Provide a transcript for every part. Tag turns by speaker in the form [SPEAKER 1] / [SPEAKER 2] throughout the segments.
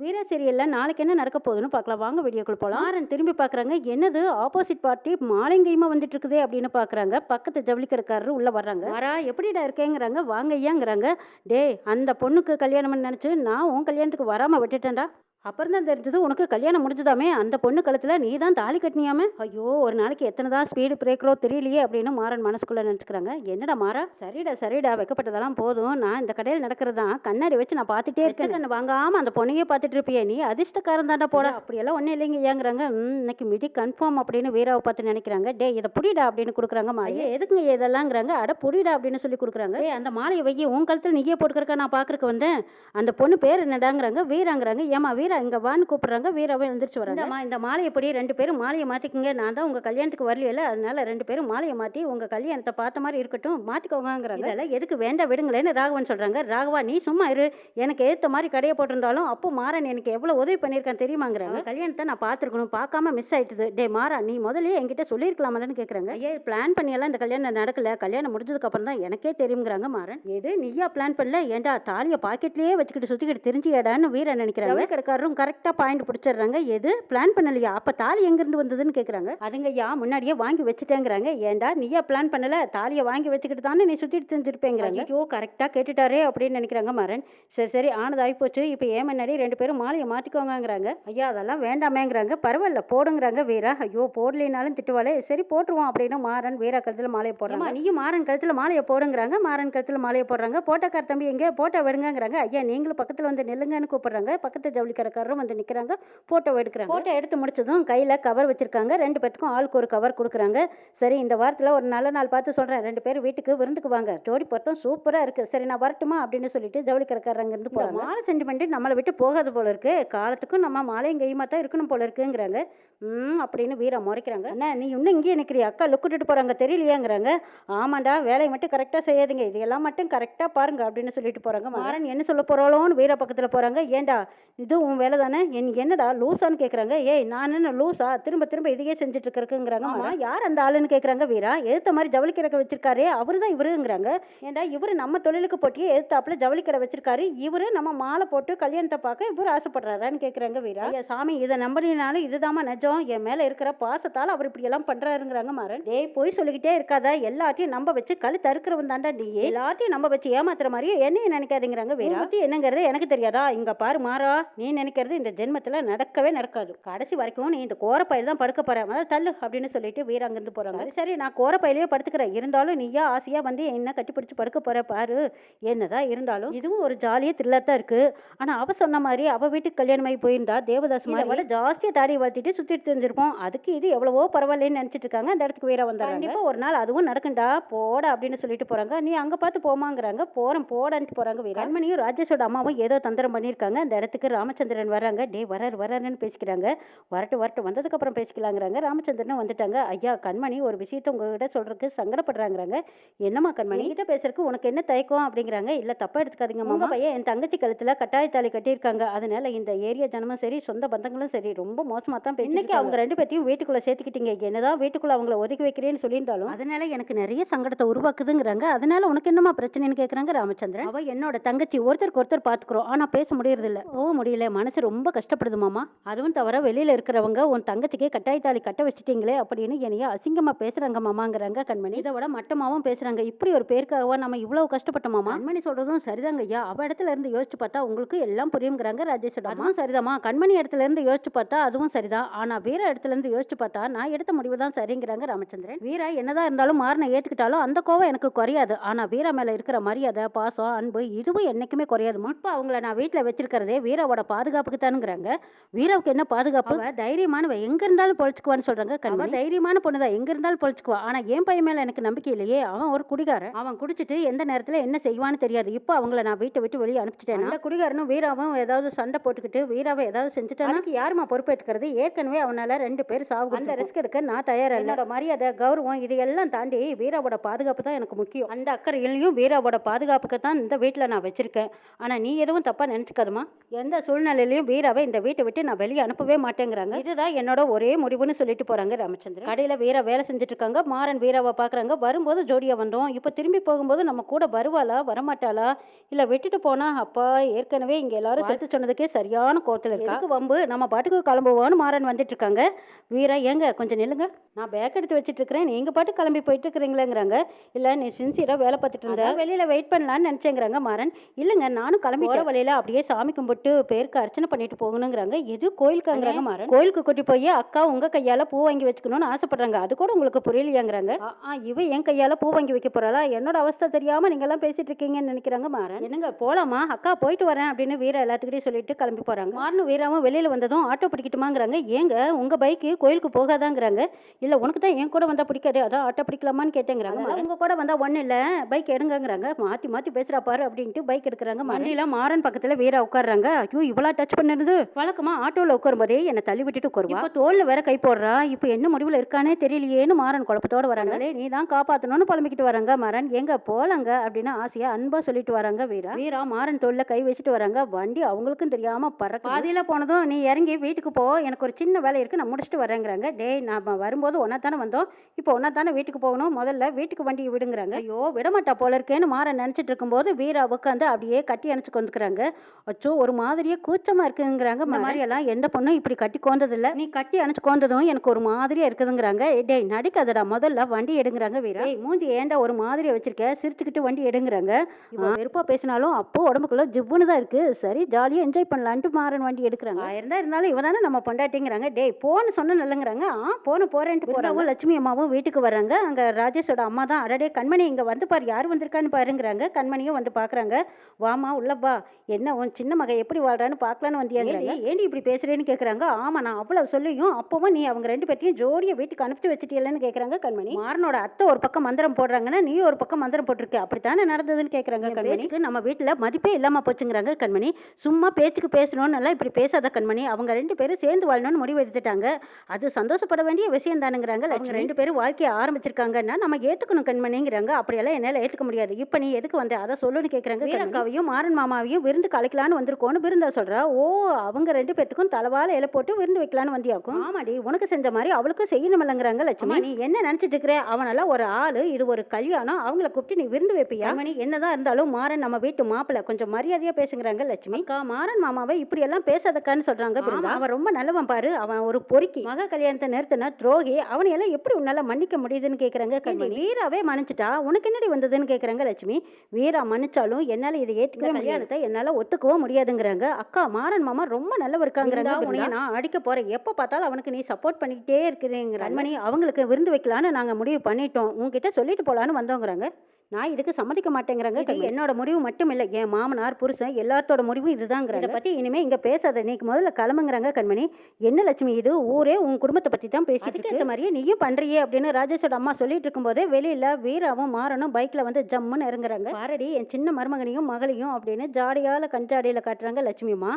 [SPEAKER 1] வீரா சீரியலில் நாளைக்கு என்ன நடக்க போகுதுன்னு பார்க்கலாம். வாங்க வீடியோக்குள்ள போகலாம் ஆரன் திரும்பி பார்க்குறாங்க. என்னது? ஆப்போசிட் பார்ட்டி மாலைங்கையுமா வந்துட்டு இருக்குதே அப்படின்னு பார்க்குறாங்க. பக்கத்து ஜவுளி கடைக்காரரு உள்ளே வர்றாங்க. வரா எப்படிடா இருக்கேங்கிறாங்க? வாங்க ஐயாங்கிறாங்க டேய் அந்த பொண்ணுக்கு கல்யாணம்னு நினச்சி நான் உன் கல்யாணத்துக்கு வராமல் விட்டுட்டேன்டா. அப்புறம் தான் தெரிஞ்சது உனக்கு கல்யாணம் முடிஞ்சுதாமே அந்த பொண்ணு கழுத்தில் நீ தான் தாலி கட்டினியாமே? ஐயோ ஒரு நாளைக்கு எத்தனை தான் ஸ்பீடு பிரேக்கரோ தெரியலையே அப்படின்னு மாறன் மனசுக்குள்ளே நினச்சிக்கிறாங்க. என்னடா மாறா? சரிடா சரிடா வைக்கப்பட்டதெல்லாம் போதும். நான் இந்த கடையில் நடக்கிறது தான் கண்ணாடி வச்சு நான் பார்த்துட்டே இருக்கேன். கண்ணு வாங்காமல் அந்த பொண்ணையே பார்த்துட்டு இருப்பியே. நீ அதிர்ஷ்டக்காரன் தாண்டா போட அப்படியெல்லாம் ஒன்றும் இல்லைங்க ஏங்குறாங்க இன்னைக்கு மிதி கன்ஃபார்ம் அப்படின்னு வீராவை பார்த்து நினைக்கிறாங்க. டே இதை புடிடா அப்படின்னு கொடுக்குறாங்க மாலையை எதுக்குங்க இதெல்லாங்கிறாங்க? அட புடிடா அப்படின்னு சொல்லி கொடுக்குறாங்க. ஏய் அந்த மாலையை வைய உன் கழுத்தில் நீயே போட்டுக்கிறக்க நான் பார்க்கறக்கு வந்தேன். அந்த பொண்ணு பேர் என்னடாங்கிறாங்க? வீராங்கிறாங்க. ஏமா வீரா இங்க வான்னு கூப்பிடுறாங்க. வீராவை எழுந்திரிச்சு வராங்க. இந்த மாலையை படி ரெண்டு பேரும் மாலையை மாத்திக்கங்க. நான் தான் உங்க கல்யாணத்துக்கு வரலையில அதனால ரெண்டு பேரும் மாலையை மாத்தி உங்க கல்யாணத்தை பார்த்த மாதிரி இருக்கட்டும் மாத்திக்கோங்கங்கிறாங்க. இதெல்லாம் எதுக்கு வேண்டாம் விடுங்களேன்னு ராகவன் சொல்றாங்க. ராகவா நீ சும்மா இரு. எனக்கு ஏத்த மாதிரி கடையை போட்டிருந்தாலும் அப்போ மாறன் எனக்கு எவ்வளவு உதவி பண்ணியிருக்கான் தெரியுமாங்கிறாங்க. கல்யாணத்தை நான் பார்த்துருக்கணும். பார்க்காம மிஸ் ஆயிட்டுது. டே மாறா நீ முதல்லயே என்கிட்ட சொல்லியிருக்கலாமலன்னு கேட்குறாங்க ஐயா பிளான் பண்ணியெல்லாம் இந்த கல்யாணம் நடக்கல. கல்யாணம் முடிஞ்சதுக்கு அப்புறம் தான் எனக்கே தெரியுங்கிறாங்க மாறன். எது நீயா பிளான் பண்ணல? ஏன்டா தாலியை பாக்கெட்லயே வச்சுக்கிட்டு சுத்திக்கிட்டு தெரிஞ்சியாடான்னு வீரன் நினைக்கிறாங்க. கடைக்காரரும் கரெக்டா பாயிண்ட் பிடிச்சிடுறாங்க. எது? பிளான் பண்ணலையா? அப்ப தாலி எங்கிருந்து வந்ததுன்னு கேக்குறாங்க. அதுங்க ஐயா முன்னாடியே வாங்கி வச்சுட்டேங்கிறாங்க. ஏன்டா நீயா பிளான் பண்ணல? தாலியை வாங்கி வச்சுக்கிட்டு தானே நீ சுத்திட்டு தெரிஞ்சிருப்பேங்கிறாங்க ஐயோ கரெக்டா கேட்டுட்டாரே அப்படின்னு நினைக்கிறாங்க மாறன் சரி சரி ஆனது ஆயிப்போச்சு இப்போ ஏன் முன்னாடி ரெண்டு பேரும் மாலையை மாத்திக்கோங்கங்கிறாங்க. ஐயா அதெல்லாம் வேண்டாமேங்கிறாங்க. பரவாயில்ல போடுங்கிறாங்க வீரா. ஐயோ போடலைனாலும் திட்டுவாளே. சரி போட்டுருவோம் அப்படின்னு மாறன் வீரா கழுத்துல மாலையை போடுறாங்க. நீயும் மாறன் கழுத்துல மாலையை போடுங்கிறாங்க. மாறன் கழுத்துல மாலையை போடுறாங்க. போட்டோக்கார தம்பி எங்க போட்டோ விடுங்கங்கிறாங்க. ஐயா நீங்களும் பக்கத்துல வந்து நில்லுங்கன்னு கூப்பிடுறாங்க. பக்கத்து ஜவுளிக்கடைக்காரரும் வந்து நிக்கிறாங்க போட்டோ எடுக்கிறாங்க. போட்டோ எடுத்து முடிச்சதும் கையில கவர் வச்சிருக்காங்க. ரெண்டு பேத்துக்கும் ஆளுக்கு ஒரு கவர் கொடுக்குறாங்க. சரி இந்த வாரத்துல ஒரு நல்ல நாள் பார்த்து சொல்றேன். ரெண்டு பேரும் வீட்டுக்கு விருந்துக்கு வாங்க. ஜோடி பொருத்தம் சூப்பரா இருக்கு. சரி நான் வரட்டுமா அப்படின்னு சொல்லிட்டு ஜவுளிக்கடைக்காரங்க இருந்து போறாங்க. மாலை சென்டிமெண்ட் நம்மளை விட்டு போகாது போல இருக்கு. காலத்துக்கும் நம்ம மாலையும் கையுமா தான் இருக்கணும் போல இருக்குங்கிறாங்க. ம் அப்படின்னு வீரா முறைக்கிறாங்க. அண்ணா நீ இன்னும் இங்கேயே நிற்கிறிய அக்கா லுக் விட்டுட்டு போறாங்க தெரியலையாங்கிறாங்க. ஆமாண்டா வேலையை மட்டும் கரெக்டாக செய்யாதீங்க. இதெல்லாம் மட்டும் கரெக்டாக பாருங்க அப்படின்னு சொல்லிட்டு போறாங்க மாறன் என்ன சொல்ல போறாளோன்னு வீரா பக்கத்தில் போறாங்க. ஏன்டா இது உன் வேலை தானே? என் என்னடா லூசான்னு கேட்குறாங்க ஏய் நான் என்ன லூசா? திரும்ப திரும்ப இதையே செஞ்சுட்டு இருக்கறதுங்கிறாங்க ஆமா யார் அந்த ஆளுன்னு கேட்குறாங்க வீரா? எதிர்த்த மாதிரி ஜவுளி கடை வச்சிருக்காரே அவரு தான் இவருங்கிறாங்க. ஏன்டா இவரு நம்ம தொழிலுக்கு போட்டியே எதிர்த்தாப்புல ஜவுளி கடை வச்சிருக்காரு. இவரு நம்ம மாலை போட்டு கல்யாணத்தை பார்க்க இவரு ஆசைப்படுறாரான்னு கேட்குறாங்க வீரா. சாமி இதை நம்பினாலும் இதுதாம்மா நிஜம். என் மேல இருக்கிற பாசத்தால அவர் இப்படி எல்லாம் பண்றாருங்கிறாங்க மாறன். டேய் போய் சொல்லிக்கிட்டே இருக்காத. எல்லாத்தையும் நம்ப வச்சு கழுத்து அறுக்கிறவன் தாண்டா நீ. எல்லாத்தையும் நம்ப வச்சு ஏமாத்துற மாதிரியே என்னையும் நினைக்காதீங்கிறாங்க பத்தி என்னங்கிறது எனக்கு தெரியாதா? இங்க பாரு மாறா. நீ நினைக்கிறது இந்த ஜென்மத்துல நடக்கவே நடக்காது. கடைசி வரைக்கும் நீ இந்த கோரப்பையில தான் படுக்க போற. முதல்ல தள்ளு அப்படின்னு சொல்லிட்டு வீரா அங்கிருந்து போறாங்க. சரி சரி நான் கோரப்பையிலேயே படுத்துக்கிறேன். இருந்தாலும் நீயா ஆசையா வந்து என்ன கட்டி பிடிச்சு படுக்க போற பாரு. என்னதான் இருந்தாலும் இதுவும் ஒரு ஜாலியா த்ரில்லர் தான் இருக்கு. ஆனா அவ சொன்ன மாதிரி அவ வீட்டுக்கு கல்யாணமாகி போயிருந்தா தேவதாஸ் மாதிரி விட ஜாஸ்தியா தாடி வளர்த்திட்டு சுத்திட்டு தெரிஞ்சிருப்போம் அதுக்கு இது எவ்வளவோ பரவாயில்லன்னு நினைச்சிட்டு இருக்காங்க. அந்த இடத்துக்கு வீரா வந்தாங்க கண்டிப்பா ஒரு நாள் அதுவும் நடக்கும்டா போடா அப்படின்னு சொல்லிட்டு போறாங்க. நீ அங்க பார்த்து போமாங்கிறாங்க போறேன் போடான்ட்டு போறாங்க. வீரா கண்மணியும் ராஜேஷோட அம்மாவும் ஏதோ தந்திரம் பண்ணியிருக்காங்க. அந்த இடத்துக்கு ராமச்சந்திரன் வராங்க டே வராரு வராருன்னு பேசிக்கிறாங்க. வரட்டு வரட்டு வந்ததுக்கு அப்புறம் பேசிக்கலாங்கிறாங்க. ராமச்சந்திரனும் வந்துட்டாங்க. ஐயா கண்மணி ஒரு விஷயத்த உங்ககிட்ட சொல்றதுக்கு சங்கடப்படுறாங்கிறாங்க. என்னம்மா கண்மணி? கிட்ட பேசுறதுக்கு உனக்கு என்ன தயக்கம் அப்படிங்கிறாங்க. இல்ல தப்பா எடுத்துக்காதீங்க மாமா. பையன் என் தங்கச்சி கழுத்துல கட்டாய தாலி கட்டியிருக்காங்க. அதனால இந்த ஏரியா ஜனமும் சரி சொந்த பந்தங்களும் சரி ரொம்ப மோசமா தான் இன்னைக்கு அவங்க ரெண்டு பேத்தையும் வீட்டுக்குள்ள சேர்த்துக்கிட்டீங்க. என்னதான் வீட்டுக்குள்ள அவங்கள ஒதுக்கி வைக்கிறேன்னு சொல்லியிருந்தாலும் அதனால எனக்கு நிறைய சங்கடத்தை உருவாக்குதுங்கிறாங்க. அதனால உனக்கு என்னமா பிரச்சனைன்னு கேக்குறாங்க ராமச்சந்திரன். அவ என்னோட தங்கச்சி ஒருத்தருக்கு ஒருத்தர் பாத்துக்கிறோம். ஆனா பேச முடியறது இல்ல ஓ முடியல. மனசு ரொம்ப கஷ்டப்படுது மாமா. அதுவும் தவிர வெளியில இருக்கிறவங்க உன் தங்கச்சிக்கே கட்டாய தாலி கட்ட வச்சுட்டீங்களே அப்படின்னு என்னைய அசிங்கமா பேசுறாங்க மாமாங்கிறாங்க கண்மணி. இதை விட மட்டமாவும் பேசுறாங்க. இப்படி ஒரு பேருக்காகவா நம்ம இவ்வளவு கஷ்டப்பட்ட மாமா? கண்மணி சொல்றதும் சரிதாங்க ஐயா. அவ இடத்துல இருந்து யோசிச்சு பார்த்தா உங்களுக்கு எல்லாம் புரியுங்கிறாங்க ராஜேஷோட அதுவும் சரிதாம்மா. கண்மணி இடத்துல இருந்து யோசிச்சு பார்த்தா அதுவும் சரிதான். ஆனா வீர இடத்துல இருந்து யோசிச்சு பார்த்தா நான் எடுத்த முடிவு தான் சரிங்கிறாங்க ராமச்சந்திரன். வீரா என்னதான் இருந்தாலும் மாறின ஏத்துக்கிட்டாலும் அந்த கோவம் எனக்கு குறையாது. ஆனா வீரா மேல இருக்கிற மரியாதை பாசம் அன்பு இதுவும் என்னைக்குமே குறையாதுமா இப்ப அவங்கள நான் வீட்டுல வச்சிருக்கிறதே வீராவோட பாதுகாப்புக்கு தானுங்கிறாங்க. வீராவுக்கு என்ன பாதுகாப்பு? தைரியமானவ எங்க இருந்தாலும் பொழைச்சுக்குவான்னு சொல்றாங்க கண்மணி. தைரியமான பொண்ணுதான். எங்க இருந்தாலும் பொழைச்சுக்குவா. ஆனா என் பையன் மேல எனக்கு நம்பிக்கை இல்லையே. அவன் ஒரு குடிகாரன். அவன் குடிச்சிட்டு எந்த நேரத்துல என்ன செய்வான்னு தெரியாது. இப்போ அவங்கள நான் வீட்டை விட்டு வெளியே அனுப்பிச்சிட்டேன்? குடிகாரனும் வீராவும் ஏதாவது சண்டை போட்டுக்கிட்டு வீராவை ஏதாவது செஞ்சுட்டானா? அதுக்கு யாருமா பொறுப்பேற்றுக்கிறது ஏற்கனவே அவனால ரெண்டு பேர் சாவு அந்த ரிஸ்க் எடுக்க நான் தயாரா இல்ல என்னோட மரியாதை கௌரவம் இது எல்லாம் தாண்டி வீராவோட பாதுகாப்பு தான் எனக்கு முக்கியம். அந்த அக்கறையிலையும் வீராவோட பாதுகாப்புக்கு தான் இந்த வீட்டுல நான் வச்சிருக்கேன். ஆனா நீ எதுவும் தப்பா நினைச்சுக்காதமா எந்த சூழ்நிலையிலையும் வீராவை இந்த வீட்டை விட்டு நான் வெளியே அனுப்பவே மாட்டேங்கிறாங்க. இதுதான் என்னோட ஒரே முடிவுன்னு சொல்லிட்டு போறாங்க ராமச்சந்திரன். கடையில வீரா வேலை செஞ்சுட்டு இருக்காங்க மாறன் வீராவை பாக்குறாங்க. வரும்போது ஜோடியா வந்தோம். இப்போ திரும்பி போகும்போது நம்ம கூட வருவாளா வரமாட்டாளா? இல்ல விட்டுட்டு போனா அப்பா ஏற்கனவே இங்க எல்லாரும் சேர்த்து சொன்னதுக்கே சரியான கோத்துல இருக்கா? வம்பு? நம்ம பாட்டுக்கு கிளம்புவோன்னு மாறன் வந்துட்டு இருக்காங்க. வீரா ஏங்க கொஞ்சம் நில்லுங்க. நான் பேக் எடுத்து வச்சிட்டு இருக்கிறேன் நீங்க பாட்டு கிளம்பி போயிட்டு இருக்கிறீங்களேங்கிறாங்க இல்ல நீ சின்சியரா வேலை பார்த்துட்டு இருந்த. வெளியில வெயிட் பண்ணலாம்னு நினைச்சேங்கிறாங்க மாறன். இல்லைங்க நானும் கிளம்பி போற வழியில அப்படியே சாமி கும்பிட்டு பேருக்கு அர்ச்சனை பண்ணிட்டு போகணுங்கிறாங்க. எது கோயிலுக்காங்கிறாங்க மாறன்? கோயிலுக்கு கூட்டி போய் அக்கா உங்க கையால பூ வாங்கி வச்சுக்கணும்னு ஆசைப்படுறாங்க. அது கூட உங்களுக்கு புரியலையாங்கிறாங்க. ஆ, இவ என் கையால பூ வாங்கி வைக்க போறாளா? என்னோட அவஸ்தை தெரியாம நீங்க எல்லாம் பேசிட்டு இருக்கீங்கன்னு நினைக்கிறாங்க மாறன். என்னங்க போலாமா? அக்கா போயிட்டு வரேன் அப்படின்னு வீரா எல்லாத்துக்கிட்டையும் சொல்லிட்டு கிளம்பி போறாங்க. மாறனும் வீராவும் வெளியில வந்ததும் ஆட்டோ பிடிக்கட்டுமாங்கிறாங்க. ஏங்க உங்க பைக்கு கோயிலுக்கு போகாதாங்கிறாங்க. இல்ல உனக்கு தான் என் கூட வந்தா பிடிக்காது அதான் ஆட்டோ பிடிக்கலாமான்னு கேட்டேங்கிறாங்க. உங்க கூட வந்தா ஒண்ணு இல்ல பைக் எடுங்கங்கிறாங்க. மாத்தி மாத்தி பேசுறா பாரு அப்படின்ட்டு பைக் எடுக்கிறாங்க. மண்டியில மாறன் பக்கத்துல வீரா உட்கார்றாங்க. ஐயோ இவளா டச் பண்ணுது வழக்கமா ஆட்டோல உட்காரும் போதே என்னை தள்ளி விட்டுட்டு உட்காருவா இப்போ தோல்ல வேற கை போடுறா. இப்போ என்ன முடிவுல இருக்கானே தெரியலையேன்னு மாறன் குழப்பத்தோட வராங்க. நீ தான் காப்பாத்தணும்னு புலம்பிக்கிட்டு வராங்க மாறன். எங்க போலாங்க? அப்படின்னு ஆசையா அன்பா சொல்லிட்டு வராங்க வீரா. வீரா மாறன் தோல்ல கை வச்சுட்டு வராங்க. வண்டி அவங்களுக்கும் தெரியாம பறக்க பாதியில போனதும் நீ இறங்கி வீட்டுக்கு போ. எனக்கு ஒரு சின்ன வேலை இருக்கு நான் முடிச்சுட்டு வரேங்கிறாங்க. டேய் நாம வரும்போது ஒன்னா தானே வந்தோம். இப்போ ஒன்னா தானே வீட்டுக்கு போகணும். முதல்ல வீட்டுக்கு வண்டியை விடுங்கிறாங்க. ஐயோ விடமாட்டா போல இருக்கேன்னு மாறன் நினைச்சிட்டு இருக்கும்போது வீரா உட்காந்து அப்படியே கட்டி அணைச்சு கொண்டுக்கிறாங்க அச்சோ ஒரு மாதிரியே கூச்சமா இருக்குங்கிறாங்க. இந்த மாதிரி எல்லாம் எந்த பொண்ணும் இப்படி கட்டி கோந்ததில்ல. நீ கட்டி அணைச்சு கோந்ததும் எனக்கு ஒரு மாதிரியா இருக்குதுங்கிறாங்க. டேய் நடிக்காதடா. முதல்ல வண்டி எடுங்கிறாங்க வீரா. மூஞ்சி ஏன்டா ஒரு மாதிரியா வச்சிருக்க? சிரிச்சுக்கிட்டு வண்டி எடுங்கிறாங்க. இப்போ வெறுப்பா பேசினாலும் அப்போ உடம்புக்குள்ள ஜிவ்வுன்னு தான் இருக்கு. சரி ஜாலியா என்ஜாய் பண்ணலான்ட்டு மாறன் வண்டி எடுக்கிறாங்க. ஆயிருந்தா இருந்தாலும் இவ தானே நம்ம பொண்டாட்டிங்கிறாங்க. டேய் போன்னு சொன்ன நல்லங்கிறாங்க ஆ போன போறேன்ட்டு போறாங்க. லட்சுமி அம்மாவும் வீட்டுக்கு வராங்க. அங்க ராஜேஷோட அம்மா தான் அடடே கண்மணி இங்க வந்து பாரு யார் வந்திருக்கான்னு பாருங்கிறாங்க. கண்மணியும் வந்து பாக்குறாங்க. வாமா உள்ள வா. என்ன உன் சின்ன மக எப்படி வாழ்றான்னு பார்க்கலான்னு வந்தியாங்கிறாங்க. ஏண்டி? இப்படி பேசுறேன்னு கேக்குறாங்க. ஆமா நான் அவ்வளவு சொல்லியும் அப்பவும் நீ அவங்க ரெண்டு பேர்த்தையும் ஜோடியா வீட்டுக்கு அனுப்பிச்சு வச்சிட்டியலன்னு கேக்குறாங்க கண்மணி. மாறனோட அத்தை ஒரு பக்கம் மந்திரம் போடுறாங்கன்னா நீ ஒரு பக்கம் மந்திரம் போட்டிருக்க அப்படித்தானே நடந்ததுன்னு கேக்குறாங்க கண்மணிக்கு நம்ம வீட்டுல மதிப்பே இல்லாம போச்சுங்கிறாங்க கண்மணி. சும்மா பேச்சுக்கு பேசணும்னு எல்லாம் இப்படி பேசாத கண்மணி. அவங்க ரெண்டு பேரும் சேர்ந்து வாழணும்னு முடிவு எடுத்துட்டாங்க. அது சந்தோஷப்பட வேண்டிய விஷயம் தானுங்கிறாங்க. அவங்க ரெண்டு பேரும் வாழ்க்கைய ஆரம்பிச்சிருக்காங்கன்னா நம்ம ஏத்துக்கணும் கண்மணிங்கிறாங்க. அப்படியெல்லாம் என்னால ஏத்துக்க முடியாது. இப்ப நீ எதுக்கு வந்த? அதை சொல்லுன்னு கேக்குறாங்க வீரக்காவையும் மாறன் மாமாவையும் விருந்து கலைக்கலான்னு வந்திருக்கோன்னு விருந்தா சொல்றா. ஓ அவங்க ரெண்டு பேத்துக்கும் தலவால இலை போட்டு விருந்து வைக்கலான்னு வந்தியாக்கும். ஆமாடி உனக்கு செஞ்ச மாதிரி அவளுக்கும் செய்யணும் இல்லைங்கிறாங்க லட்சுமி. நீ என்ன நினைச்சிட்டு இருக்கிற அவனெல்லாம் ஒரு ஆளு இது ஒரு கல்யாணம். அவங்கள கூப்பிட்டு நீ விருந்து வைப்பியா? மணி என்னதான் இருந்தாலும் மாறன் நம்ம வீட்டு மாப்பிள்ள. கொஞ்சம் மரியாதையா பேசுங்கிறாங்க லட்சுமி. மாறன் மாமாவை இப்படி எல்லாம் பேசாதக்கான்னு சொல்றாங்க. அவன் ரொம்ப நல்லவன் பாரு. அவன் ஒரு பொறுக்கி மக கல்யாணத்தை நிறுத்தின துரோகி அவனை எல்லாம் எப்படி உன்னால மன்னிக்க முடியுதுன்னு கேக்குறாங்க கண்மணி. வீராவே மன்னிச்சிட்டா? உனக்கு என்னடி வந்ததுன்னு கேக்குறாங்க லட்சுமி? வீரா மன்னிச்சாலும் என்னால இதை ஏத்துக்க கல்யாணத்தை என்னால ஒத்துக்கவும் முடியாதுங்கிறாங்க. அக்கா மாறன் மாமா ரொம்ப நல்லவர் இருக்காங்கிறாங்க உன்னைய நான் அடிக்க போறேன். எப்ப பார்த்தாலும் அவனுக்கு நீ சப்போர்ட் பண்ணிக்கிட்டே இருக்கிறீங்க கண்மணி. அவங்களுக்கு விருந்து வைக்கலான்னு நாங்க முடிவு பண்ணிட்டோம். உங்ககிட்ட சொல்லிட்டு போலான்னு வந்தோங்கிறாங்க. நான் இதுக்கு சம்மதிக்க மாட்டேங்கிறாங்க என்னோட முடிவு மட்டும் இல்லை. என் மாமனார் புருஷன் எல்லாத்தோட முடிவும் இதுதாங்கிறாங்க இதை பத்தி இனிமே இங்க பேசாத. நீக்கு முதல்ல கிளம்புங்கிறாங்க கண்மணி. என்ன லட்சுமி இது? ஊரே உன் குடும்பத்தை பத்தி தான் பேசிட்டு இருக்கு. மாதிரியே நீயும் பண்றியே அப்படின்னு ராஜேஷோட அம்மா சொல்லிட்டு இருக்கும்போதே வெளியில வீராவும் மாறனும் பைக்ல வந்து ஜம்முன்னு இறங்குறாங்க. பாரடி என் சின்ன மருமகனையும் மகளையும் அப்படின்னு ஜாடியால கஞ்சாடியில காட்டுறாங்க லட்சுமி அம்மா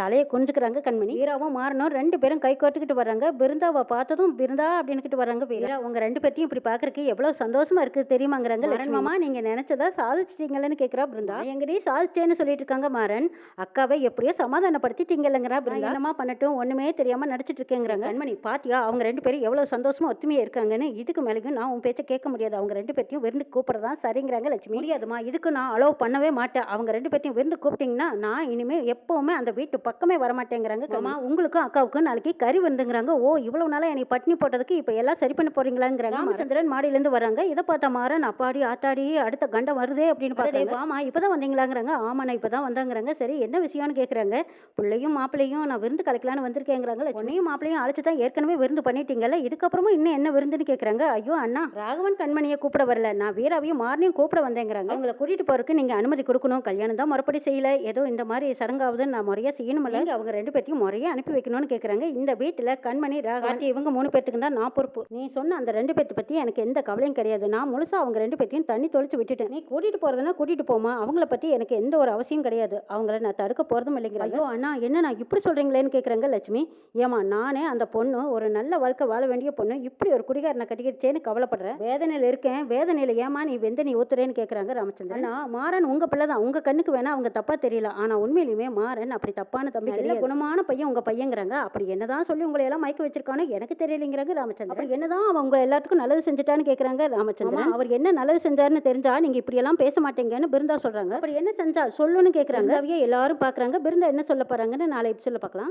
[SPEAKER 1] தலையை குஞ்சுக்கிறாங்க கண்மணி. வீராவும் மாறனும். ரெண்டு பேரும் கை கோர்த்துக்கிட்டு வர்றாங்க. பிருந்தாவை பார்த்ததும் பிருந்தா அப்படின்னுக்கிட்டு வர்றாங்க வீரா. உங்க ரெண்டு பேர்த்தையும் இப்படி பாக்குறதுக்கு எவ்வளவு சந்தோஷமா இருக்கு தெரியுமாங்கிறாங்க லட்சுமி. மாமா நீங்க நினைச்சதா சாதிச்சிட்டீங்களன்னு கேக்குறா பிருந்தா. எங்கடி சாதிச்சேன்னு சொல்லிட்டு இருக்காங்க மாறன். அக்காவை எப்படியோ சமாதானப்படுத்திட்டீங்களங்கிறா பிருந்தா. என்னமா பண்ணட்டும்? ஒண்ணுமே தெரியாம நடிச்சிட்டு இருக்கேங்கிறாங்க கண்மணி பாத்தியா? அவங்க ரெண்டு பேரும் எவ்வளவு சந்தோஷமா ஒத்துமையா இருக்காங்கன்னு இதுக்கு மேலேயும் நான் உன் பேச்ச கேட்க முடியாது. அவங்க ரெண்டு பேர்த்தையும் விருந்து கூப்பிடுறதா? சரிங்கிறாங்க லட்சுமி. முடியாதுமா இதுக்கு நான் அலோவ் பண்ணவே மாட்டேன். அவங்க ரெண்டு பேர்த்தையும் விருந்து கூப்பிட்டீங்கன்னா நான் இனிமே எப்பவுமே அந்த வீட்டு பக்கமே வரமாட்டேங்கிறாங்க. அம்மா உங்களுக்கும் அக்காவுக்கும் நாளைக்கு கறி வந்துங்கிறாங்க. ஓ இவ்வளவு நாளா என்னை பட்டினி போட்டதுக்கு இப்ப எல்லாம் சரி பண்ண போறீங்களாங்கிறாங்க. ராமச்சந்திரன் மாடியில இருந்து வராங்க. இதை பார்த்த மாறன் அப்பாடி ஆத்தாடி அடுத்த கண்டம் வருதே அப்படின்னு பார்த்தாங்க. ஆமா இப்பதான் வந்தீங்களாங்கிறாங்க. ஆமா நான் இப்பதான் வந்தாங்கிறாங்க. சரி என்ன விஷயம்னு கேக்குறாங்க. பிள்ளையும் மாப்பிள்ளையும் நான் விருந்து கலைக்கலான்னு வந்திருக்கேங்கிறாங்க பொண்ணையும் மாப்பிள்ளையும் அழைச்சு தான் ஏற்கனவே விருந்து பண்ணிட்டீங்கல்ல. இதுக்கப்புறமும் இன்னும் என்ன விருந்துன்னு கேக்குறாங்க. ஐயோ அண்ணா ராகவன் கண்மணியை கூப்பிட வரல. நான் வீராவையும் மாறனையும் கூப்பிட வந்தேங்கிறாங்க. அவங்கள கூட்டிட்டு போறதுக்கு நீங்க அனுமதி கொடுக்கணும். கல்யாணம் தான் முறைப்படி செய்யல. ஏதோ இந்த மாதிரி சடங்காவதுன்னு நான் முறையா செய்யணும்ல இங்க அவங்க ரெண்டு பேர்த்தையும் முறையா அனுப்பி வைக்கணும்னு கேக்குறாங்க. இந்த வீட்டுல கண்மணி ராகவன் இவங்க மூணு பேர்த்துக்கு தான் நான் பொறுப்பு. நீ சொன்ன அந்த ரெண்டு பேர்த்த பத்தி எனக்கு எந்த கவலையும் கிடையாது. நான் முழுசா அவங்க ரெண்டு பேர்த்தையும் தண்ணி தொளிச்சு விட்டுட்டேன். நீ கூட்டிட்டு போறதுன்னா கூட்டிட்டு போமா அவங்கள பத்தி எனக்கு எந்த ஒரு அவசியம் கிடையாது. அவங்கள நான் தடுக்க போறதும் இல்லைங்கிறாங்க. ஐயோ அண்ணா என்ன நான் இப்படி சொல்றீங்களேன்னு கேக்குறாங்க லட்சுமி. ஏமா நானே அந்த பொண்ணு ஒரு நல்ல வாழ்க்கை வாழ வேண்டிய பொண்ணு இப்படி ஒரு குடிகாரனை கட்டிக்கிடுச்சேன்னு கவலைப்படுறேன் வேதனையில இருக்கேன். வேதனையில ஏமா நீ வெந்த நீ ஊத்துறேன்னு கேக்குறாங்க ராமச்சந்திரன். அண்ணா மாறன் உங்க பிள்ளை தான். உங்க கண்ணுக்கு வேணா அவங்க தப்பா தெரியல. ஆனா உண்மையிலுமே மாறன் அப்படி தப்பா தப்பான தம்பி நல்ல குணமான பையன் உங்க பையங்கிறாங்க. அப்படி என்னதான் சொல்லி உங்களை எல்லாம் மயக்க வச்சிருக்கானோ எனக்கு தெரியலைங்கிறாங்க ராமச்சந்திரன். அப்புறம் என்னதான் அவன் உங்க எல்லாத்துக்கும் நல்லது செஞ்சுட்டான்னு கேக்குறாங்க ராமச்சந்திரன். அவர் என்ன நல்லது செஞ்சாருன்னு தெரிஞ்சா நீங்க இப்படி எல்லாம் பேச மாட்டீங்கன்னு பிருந்தா சொல்றாங்க. அப்படி என்ன செஞ்சா? சொல்லுன்னு கேக்குறாங்க. அவையே எல்லாரும் பாக்குறாங்க. பிருந்தா என்ன சொல்ல போறாங்கன்னு நாளை சொல்ல பார்க்கலாம்